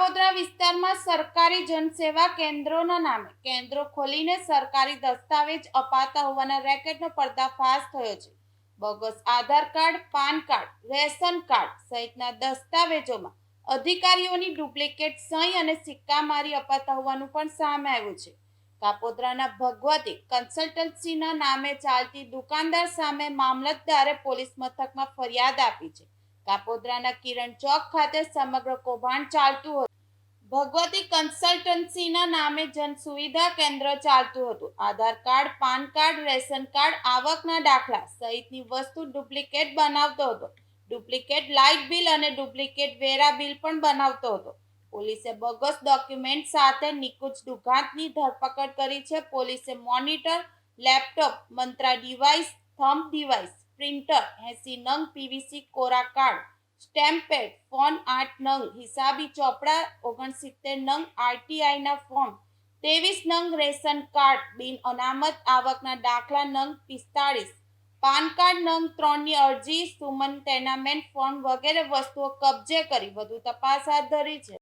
કાપોદ્રા વિસ્તારમાં સરકારી જનસેવા કેન્દ્રોના નામે કેન્દ્રો ખોલીને સરકારી દસ્તાવેજ અપાતા હોવાના રેકેટનો પર્દાફાશ થયો છે. Bogus Aadhaar card, PAN card, ration card સહિતના દસ્તાવેજોમાં અધિકારીઓની ડુપ્લિકેટ સહી અને સિક્કા મારી અપાતા હોવાનું પણ સામે આવ્યું છે. કાપોદ્રાના ભગવતી કન્સલ્ટન્સીના નામે ચાલતી દુકાનદાર સામે મામલતદારે પોલીસ મથકમાં ફરિયાદ આપી છે. કાપોદ્રાના કિરણ ચોક ખાતે સમગ્ર કૌભાંડ ચાલતું હતું ભગવતી કન્સલ્ટન્સીના નામે જન સુવિધા કેન્દ્ર ચાલતું હતું. Aadhaar card, PAN card, ration card, આવકના દાખલા સહિતની વસ્તુ ડુપ્લિકેટ બનાવતો હતો. ડુપ્લિકેટ લાઇટ બિલ અને ડુપ્લિકેટ વેરા બિલ પણ બનાવતો હતો. પોલીસે બોગસ ડોક્યુમેન્ટ સાથે નિકુંજ દુઘાંતની ધરપકડ કરી છે. પોલીસે monitor, laptop, Mantra device thumb device, printer, એસી નંગ પીવીસી કોરા કાર્ડ સ્ટેમ્પ પેડ ફોન આઠ નંગ, હિસાબી ચોપડા ઓગણસિત્તેર નંગ આરટીઆઈના ફોર્મ, ત્રેવીસ નંગ રેશન કાર્ડ, બિન અનામત આવકના દાખલા નંગ પિસ્તાળીસ, પાન કાર્ડ નંગ ત્રણની અરજી, સુમન ટેનામેન્ટ ફોર્મ વગેરે વસ્તુઓ કબજે કરી. વધુ તપાસ હાથ ધરી છે.